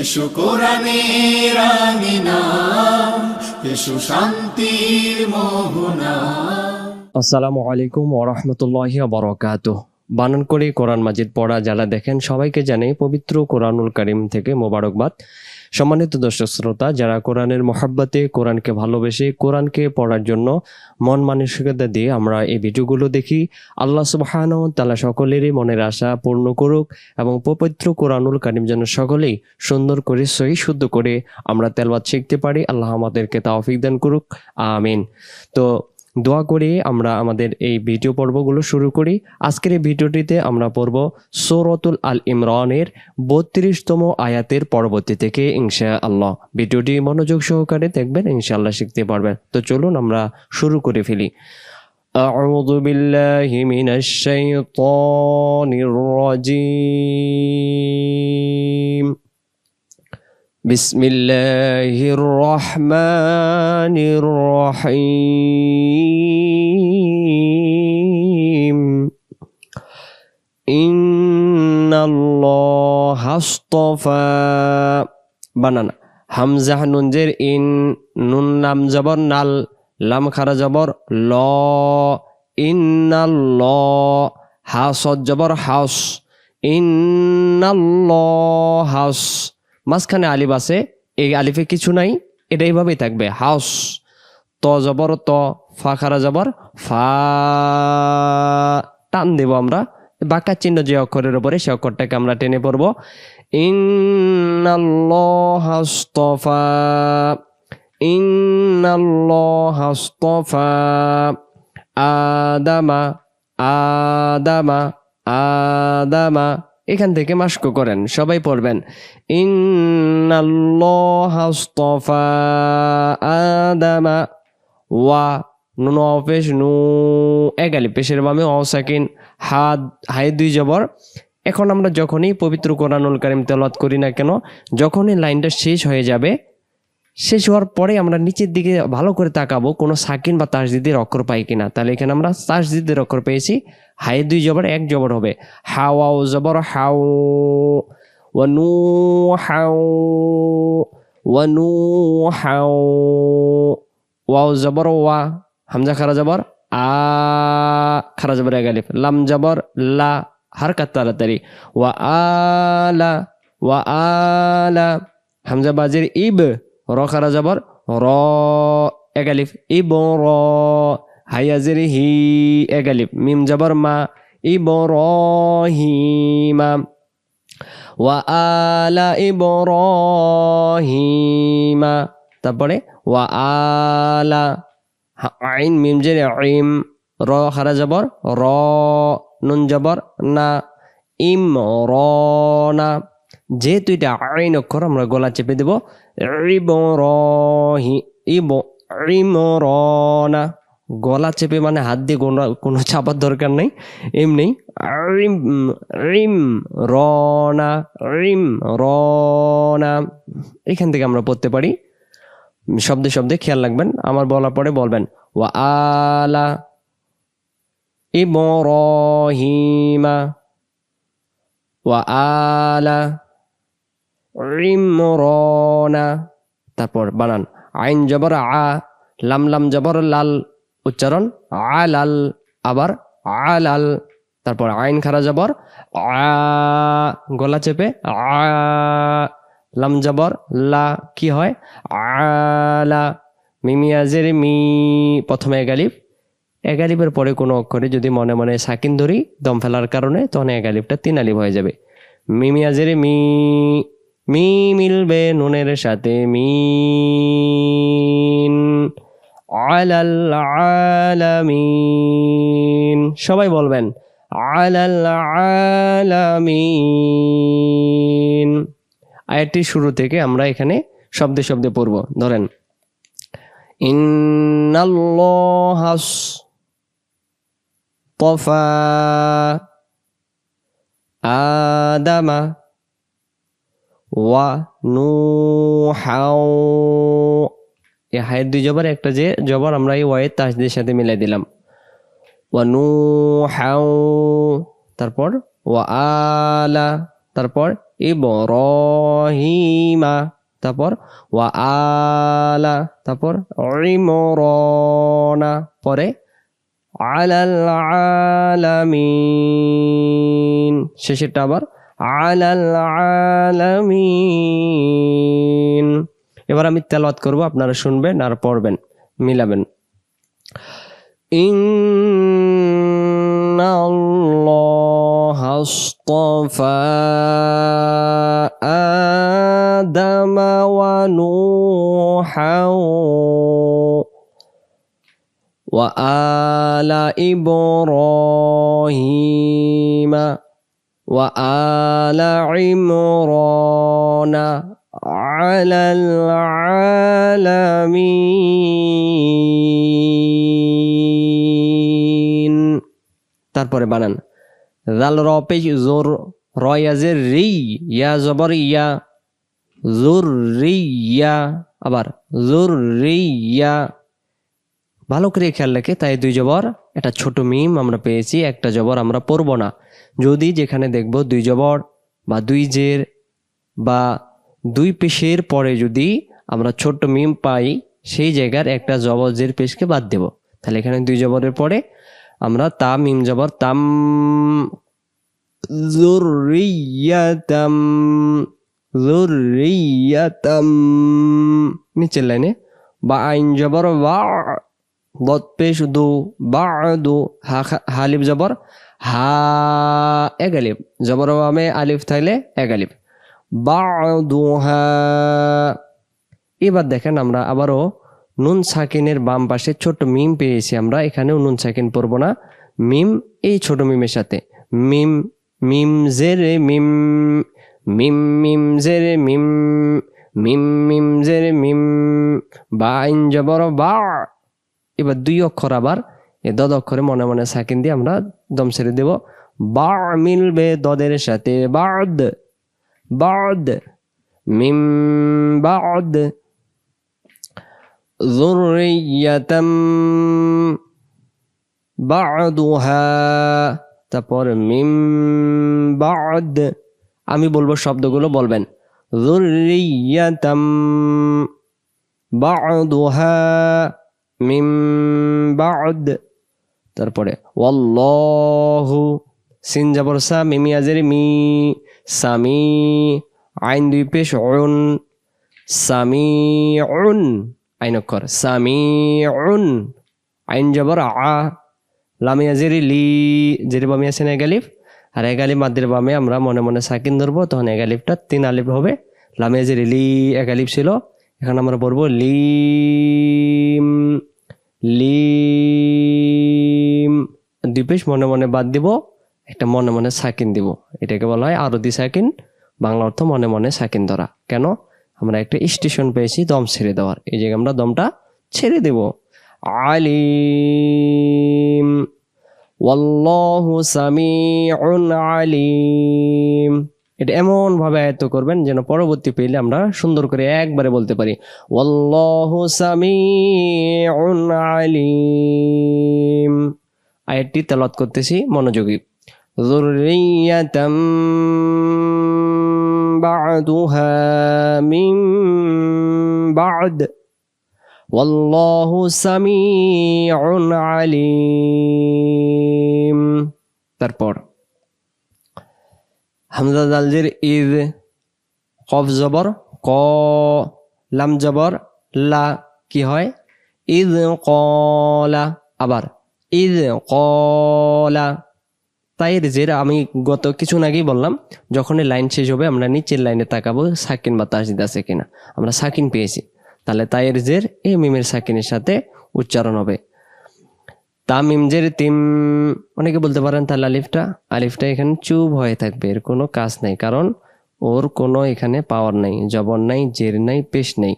এসো কোরআনের এসো শান্তির মোহনা। আসসালামু আলাইকুম ওরহমতুল্লাহি বরকাত বানান করে কোরআন মাজিদ পড়া, যারা দেখেন সবাইকে জানাই পবিত্র কোরআনুল করিম থেকে মোবারকবাদ। সম্মানিত দর্শক শ্রোতা, যারা কোরআনের মহাব্বতে কোরআনকে ভালোবেসে কোরআনকে পড়ার জন্য মন মানসিকতা দিয়ে আমরা এই ভিডিওগুলো দেখি, আল্লাহ সুবহান তালা সকলেরই মনের আশা পূর্ণ করুক এবং পবিত্র কোরআনুল করিম যেন সকলেই সুন্দর করে, সহি শুদ্ধ করে আমরা তেলবাদ শিখতে পারি। আল্লাহ আমাদেরকে তাওফিক দান করুক। আমিন। তো দোয়া করে আমরা আমাদের এই ভিডিও পর্বগুলো শুরু করি আজকের এই ভিডিওটিতে আমরা পড়ব সৌরতুল আল ইমরানের বত্রিশতম আয়াতের পরবর্তী থেকে ইনশা আল্লাহ ভিডিওটি মনোযোগ সহকারে দেখবেন ইনশাআল্লাহ শিখতে পারবেন তো চলুন আমরা শুরু করে ফেলি أعوذ بالله من الشيطان الرجيم بسم الله الرحمن الرحيم إن الله اصطفى বানানা হামজা নুনজের ইন নুন লাম জবর নাল লাম খারা জবর ল ইন্নাল হাস জবর হাস ইন্নাল্লাহ হাস মাঝখানে আলিফ আছে, এই আলিফে কিছু নাই, এটা এইভাবেই থাকবে। হাউস, ত জবর, ত, ফা, খারা জবর, ফা, টান দেব আমরা। বাঁকা চিহ্ন যে অক্ষরের উপরে সে অক্ষরটাকে আমরা টেনে পড়ব। ইন্নাল্লাহাস্তফা ইন্নাল্লাহাস্তফা আদামা আদামা আদামা এখান থেকে মাস্ক করেন, সবাই পড়বেন। ইন্নাল্লাহাস্তফা আদামা ওয়া নুন অফেস নু এগালি, পেশের বামে অসাকিন হাত হাই দুই জবর। এখন আমরা যখনই পবিত্র কোরআনুল কারিম তেলাত করি না কেন, যখনই লাইনটা শেষ হয়ে যাবে শেষ হওয়ার পরে আমরা নিচের দিকে ভালো করে তাকাবো, কোনো সাকিন বা তাসদিদের অক্ষর পাই কিনা। তাহলে এখানে আমরা তাসদিদের অক্ষর পেয়েছি। হাই দুই জবর, এক জবর হবে। হাওয়াও জবর, হাও, ওয়ানু হাও ওয়ানু, হাও, ওয়াও, জবর, ওয়া, হামজা খারা জবর, আ, খারা জবর এক আলিফ। লাম জবর, লা, হারকাত তাড়াতাড়ি। ওয়া আলা ওয়া আলা হামজা বাজির ইব র খারা জবর র, এক আলিফ। ইব র হায়াজির হি এক আলিফ। মিম জবর মা। ইব র হিমা ওয়া আলা ইব র হিমা তারপরে ওয়া আলা আইন, মিম জের ইম। র খারা জবর র, নুন জবর না। ইম, র, না। যেহেতু এটা আইন অক্ষর, আমরা গলা চেপে দেব। ইব র হি ইব ইম র না গলা চেপে মানে হাত দিয়ে কোনো কোনো চাপার দরকার নেই এমনি রিম রিম র না রিম র না এখান থেকে আমরা পড়তে পারি। শব্দে শব্দে খেয়াল রাখবেন, আমার বলার পরে বলবেন, ওয়া আলা ইবরাহিমা ওয়া আলা ইমরানা তারপর বানান, আইন জবর আ, লাম লাম জবর লাল, উচ্চারণ আলাল, আবার আলাল। তারপর আইন খারা জবর আ, গলা চেপে আ, লাম জবর লা, কি হয়? আলা মিমিয়াজের মি, প্রথমে এগালিফ এগালিফের পরে কোনো অক্ষরে যদি মনে মনে সাকিন ধরি, দম ফেলার কারণে তখন এগালিফটা তিন আলিফ হয়ে যাবে। মিমিয়াজের মি মি মিলবে নুনের সাথে মিন। আলামিন। সবাই বলবেন, আলাল আলামিন। আয়াতটি শুরু থেকে আমরা এখানে শব্দে শব্দে পড়ব। ধরেন ইন্নাল্লাহাস তফা আদামা ওয়া নুহাও। এই হায়ের দুই জবর, একটা যে জবর আমরা এই ওয়াইয়ের তাসদের সাথে মিলাই দিলাম। ওয়া নুহাও, তারপর ওয়া আলা, তারপর ইবরাহিমা, তারপর ওয়া আলা, তারপর ইমরানা, পরে আলাল আলামিন। শেষেরটা আবার আলাল আলামিন এবার আমি তেলাওয়াত করব আপনারা শুনবেন আর পড়বেন মিলাবেন إن الله اصطفى آدم ونوحا وآل إبراهيم وآل عمران على العالمين তারপরে বানান জাল র পেশ জোর রয়াজের রি ইয়া জবর ইয়া জোর রি ইয়া আবার জোর রি ইয়া ভালো করে খেয়াল রাখে তাই দুই জবর একটা ছোট মিম আমরা পেয়েছি একটা জবর আমরা পড়ব না যদি যেখানে দেখব দুই জবর বা দুই জের বা দুই পেশের পরে যদি আমরা ছোট্ট মিম পাই, সেই জায়গার একটা জবর জের পেশকে বাদ দেব। তাহলে এখানে দুই জবরের পরে আমরা তা মিম জবর তাম নিচের লাইনে, বা আইন জবর বা বদ পেশ দু, বা দু, হা খা- হালিফ জবর হা, এক আলিফ। আলিফ থাকলে এক বাদুহা। এবার দেখেন আমরা আবারও নুন সাকিনের বাম পাশে ছোট মিম পেয়েছি আমরা। এখানেও নুন সাকিন পড়ব না। মিম, এই ছোট মিমের সাথে। মিম মিম জেরে মিম মিম মিম জেরে মিম মিম মিম জেরে মিম। বা আইন জবর বা। এবার দুই অক্ষর আবার এ দদ অক্ষরে মনে মনে সাকিন দিয়ে আমরা দম ছেড়ে দেব। বা মিলবে দদের সাথে বাদ বাদ, মিম বাদ। যুররিয়াতাম বাদুহা, তারপর মিম বাদ। আমি বলব শব্দগুলো বলবেন। যুররিয়াতাম বাদুহা, মিম বাদ। তারপরে, ওয়াল্লাহু সিন যাবর সা মিমি আজের মি, সামি, আইন দুই পেশ উন সামি উন আইন অক্ষর সামি উন আইন যাবর আ, লামি আজের লি যেটি বামে আছে না এগালিফ আর এগালিফ মাদ্দের বামে আমরা মনে মনে সাকিন ধরবো, তখন এগালিফটা তিন আলিফ হবে, লামি আজের লি এগালিফ ছিল, এখন আমরা পড়ব লিম লিম দুই মনে মনে বাদ দিব, একটা মনে মনে সাকিন দিব। এটাকে বলা হয় আরতি সাকিন, বাংলা অর্থ মনে মনে সাকিন ধরা। কেন? আমরা একটা স্টেশন পেয়েছি দম ছেড়ে দেওয়ার। এই জায়গায় আমরা দমটা ছেড়ে দেব। আলিম, ওয়াল্লাহু সামিউন আলিম। এটা এমন ভাবে আয়ত্ত করবেন যেন পরবর্তী পেলে আমরা সুন্দর করে একবারে বলতে পারি, ওয়াল্লাহু সামিউন আলিম। আয়াতটি তেলত করতেছি মনোযোগী। মিন তারপর, হামজা জালজির ইদ, কফ জবর, ক, লাম জবর, লা কি হয়? ইদ কলা আবার ইদ কলা। তাই জের আমি গত কিছু আগেই বললাম যখন লাইন শেষ হবে আমরা নিচের লাইনে তাকাবো, সাকিন বা তাসদিদ আছে কিনা। আমরা সাকিন পেয়েছি। তাহলে তাইয়ের জের এই মিমের সাকিনের সাথে উচ্চারণ হবে। তামিম জের তিম, অনেকে বলতে পারেন তাহলে আলিফটা। আলিফটা এখানে চুপ হয়ে থাকবে, এর কোনো কাজ নেই, কারণ ওর কোনো এখানে পাওয়ার নাই, জবর নাই, জের নাই, পেশ নেই।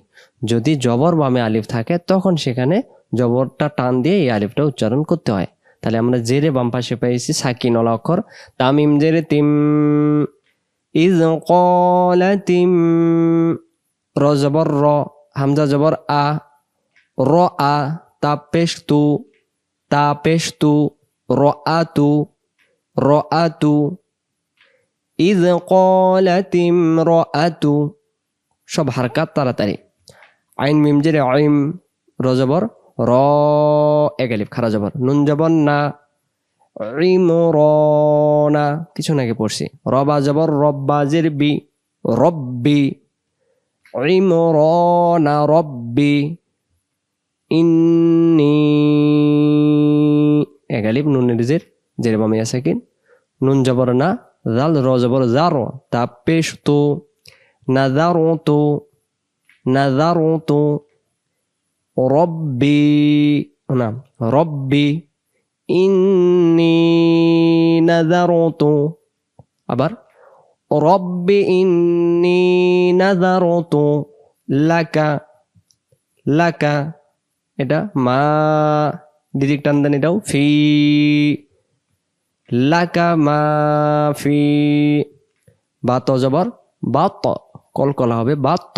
যদি জবর বামে আলিফ থাকে, তখন সেখানে জবরটা টান দিয়ে এই আলিফটা উচ্চারণ করতে হয়। তাহলে আমরা জেরে বাম পাশে পেয়েছি সাকিন অলা অক্ষর তামিম জেরে তিম ইজ তিম র জবর র, হামজা জবর আ, র আ, তা পেশ তু তা পেশ তু, র আ তু র আ তু ইদ কলাতিম রাতু সব হারকাত তাড়াতাড়ি। আইন মিম জেরে আইম রজবর র এগালিফ খারা জবর নুন জবর না, রিম না, কিছু নাকি পড়ছি। রবা জবর রব্বা জের বি রব্বি না, রব্বি, ইন্নি এগালিব নুনের জের জের আছে কি? নুন জবর না, জাল র জবর জার তা পেশ তো নাজার তো নাজার তো রব্বি না রব্বি, ইন্নি নাজার তো আবার, রব্বি ইন্নি নাজার তো লাকা লাকা, এটা মা দিদিক টান এটাও, ফি, লাকা মা, ফি, বাত, জবর, বাত, কলকলা হবে বাত।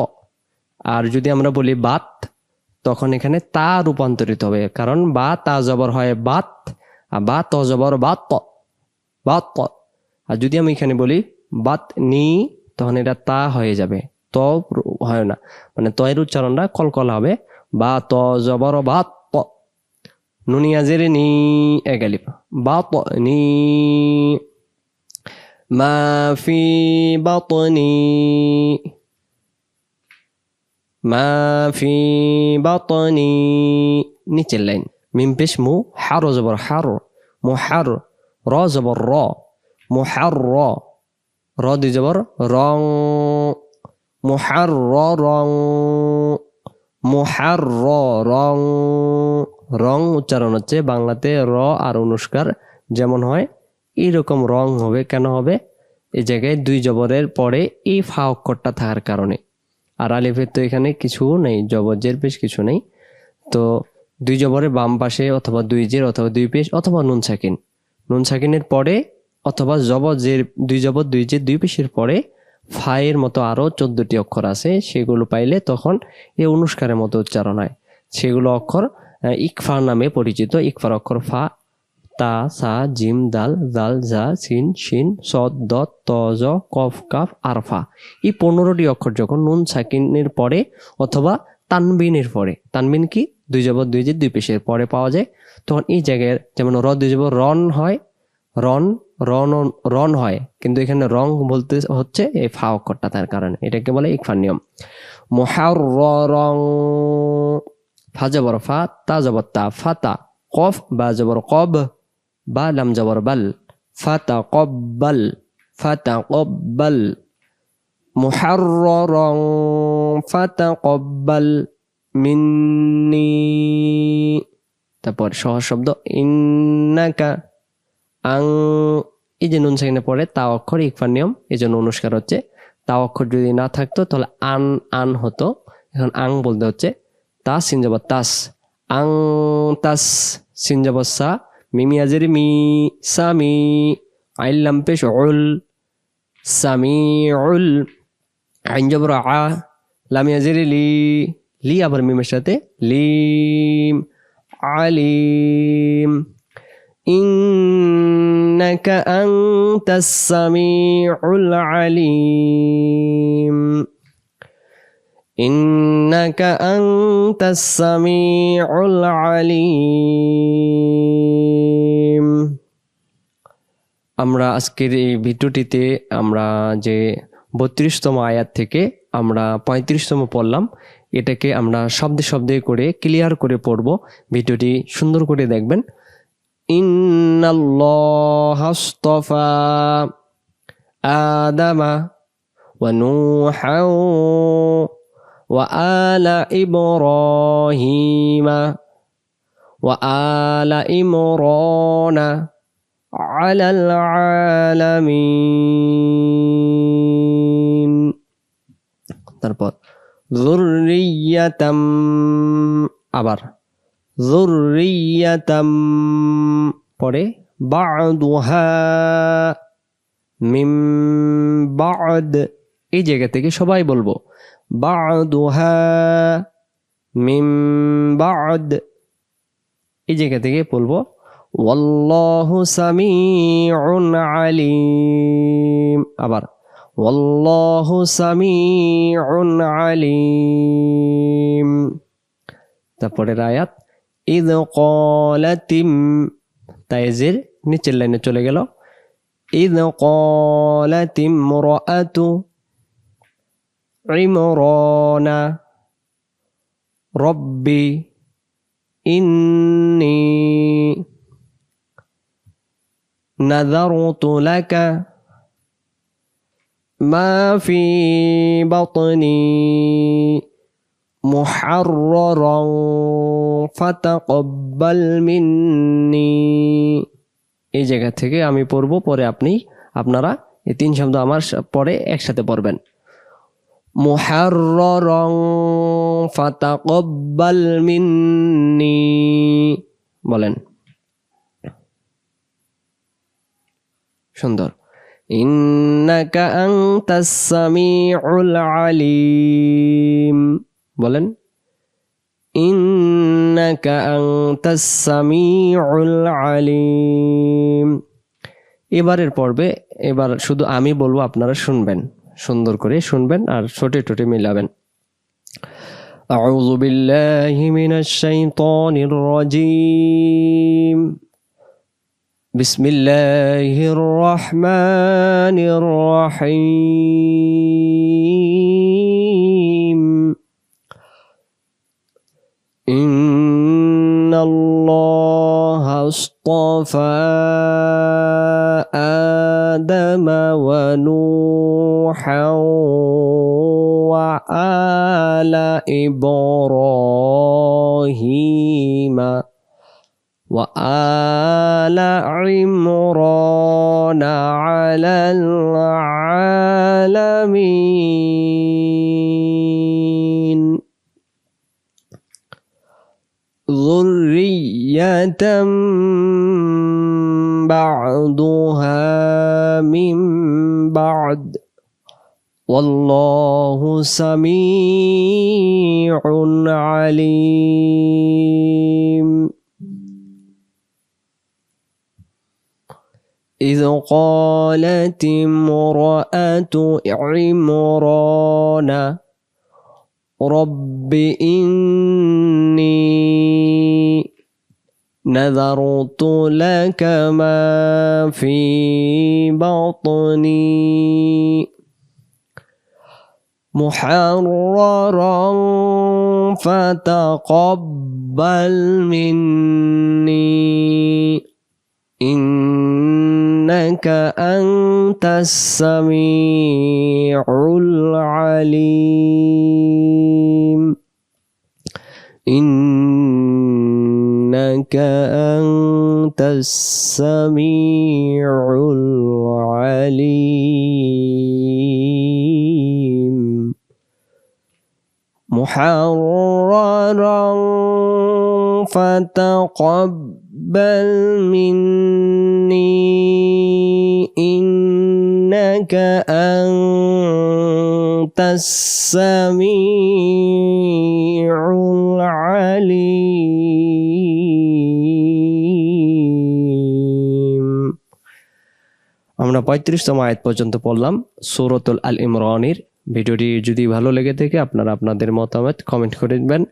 আর যদি আমরা বলি বাত তখন এখানে তা রূপান্তরিত হবে। কারণ বা তা জবর হয় বাত, আর বা ত জবর বাত বাত। আর যদি আমি এখানে বলি বাত নি, তখন এটা তা হয়ে যাবে। ত হয় না। মানে তয়ের উচ্চারণটা কলকলা হবে। বা ত জবর বা ত নুনিয়াজের নি এগালিপ বা ত নি, মা ফি বাতনি মা ফি বাতনি, নিচের লাইন। মিম পেশ মু, হার জবর হার, মু হার, র জবর র, মু হার র র দুই জবর রং মুহার র রং মুহার র রং রং উচ্চারণ হচ্ছে বাংলাতে র আর অনুষ্কার যেমন হয়, এইরকম রং হবে, কেন হবে? এই জায়গায় দুই জবরের পরে এই ফা অক্ষরটা থাকার কারণে। আর আলিফের তো এখানে কিছু নেই জবজের বেশ কিছু নেই। তো দুই জবরের বাম পাশে অথবা দুই জের অথবা দুই পেশ অথবা নুন সাকিন। নুন সাকিনের পরে অথবা জবজের দুই জবর, দুই জের, দুই পেশের পরে ফায়ের মতো আরও চোদ্দটি অক্ষর আছে, সেগুলো পাইলে তখন এ অনুষ্কারের মতো উচ্চারণ হয়। সেগুলো অক্ষর ইকফা নামে পরিচিত, ইকফার অক্ষর ফা তা, সা, জিম, দাল, জাল, জা, সিন, শিন, সদ, দত, ত, জ, কফ, কাফ, আরফা। এই পনেরোটি অক্ষর যখন নুন সাকিনের পরে অথবা তানবিনের পরে, তানবিন কি? দুই জবর, দুই যে দুই পেশের পরে পাওয়া যায়। তখন এই জায়গায় যেমন র দুই জবর, রন হয়, রন রন রন হয়। কিন্তু এখানে রং বলতে হচ্ছে এই ফা অক্ষরটা তার কারণে। এটাকে বলে ইকফার নিয়ম। মহার র রং ফা জবর ফা, তা জবর তা ফাতা কফ বা জবর কব বা লাম জবর বাল ফাতা কব্বাল ফাতা কব্বাল محررا فتقبل মিন্নি তারপর সহজ শব্দ ইন্নাকা আং এই যে নুন সেখানে পড়ে তা অক্ষর ইকফার নিয়ম এই জন্য অনুষ্কার হচ্ছে তা অক্ষর যদি না থাকতো তাহলে আন আন হতো এখন আং বলতে হচ্ছে তাস সিনজাবাদ তাস আং তাস সিনজাবাদ সা মিমি আজের মি সামি আইল্লাম পেশ উল সামিউল আইন জবর আ লাম ইয়াজির লি লি আবার মিমের সাথে লিম আলিম إنك أنت السميع العليم إنك أنت السميع العليم আমরা আজকের এই ভিডিওটিতে আমরা যে বত্রিশতম আয়াত থেকে আমরা পঁয়ত্রিশতম পড়লাম এটাকে আমরা শব্দে শব্দে করে ক্লিয়ার করে পড়ব ভিডিওটি সুন্দর করে দেখবেন ইন্নাল্লাহ আস্তাফা আদামা ونوحا وآل إبراهيم وآل إمران على العالمين তারপর যুররিয়াতাম আবার যুররিয়াতাম পরে বা'দুহা মিম বা'দ এই জায়গা থেকে সবাই বলবো বাদুহা মিম বাদ। এই জায়গা থেকে বলব, ওয়াল্লাহু সামিউন আলিম। আবার, ওয়াল্লাহু সামিউন আলিম। তারপরের আয়াত ইদ কলাতিম তাইজের নিচের লাইনে চলে গেল ইদ কলাতিম রাআতু। عمران ربي إني نذرت لك ما في بطني محررا فتقبل مني এই জায়গা থেকে আমি পড়ব পরে আপনি আপনারা এই তিন শব্দ আমার সা- পরে একসাথে পড়বেন محررا فتقبل مني বলেন সুন্দর ইন্নাকা আনতাস সামিউল আলিম বলেন ইন্নাকা আনতাস সামিউল আলিম এবারের পর্বে এবার শুধু আমি বলবো আপনারা শুনবেন সুন্দর করে শুনবেন আর ছোটে ছোটে মিলাবেন أعوذ بالله من الشيطان الرجيم بسم الله الرحمن الرحيم إن الله اصطفى آدم ونوحا وآل إبراهيم وآل عمران على العالمين. ذرية بعضها من بعد والله سميع عليم. إذ قالت امرأة عمران رب إني نذرت لك ما في بطني. محررا فتقبل مني. إنك أنت السميع العليم. إنك أنت السميع العليم. محررا فتقبل مني إنك أنت السميع العليم আমরা পঁয়ত্রিশতম আয়াত পর্যন্ত পড়লাম সৌরতুল আল ইমরানের ভিডিওটি যদি ভালো লেগে থাকে, আপনারা আপনাদের মতামত কমেন্ট করে দেবেন।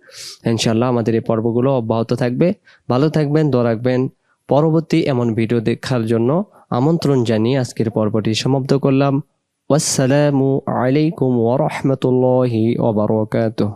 ইনশাল্লাহ আমাদের এই পর্বগুলো অব্যাহত থাকবে। ভালো থাকবেন, দোয়া রাখবেন। পরবর্তী এমন ভিডিও দেখার জন্য আমন্ত্রণ জানিয়ে আজকের পর্বটি সমাপ্ত করলাম। আসসালামু আলাইকুম ওয়া রাহমাতুল্লাহি ওয়া বারাকাতুহু।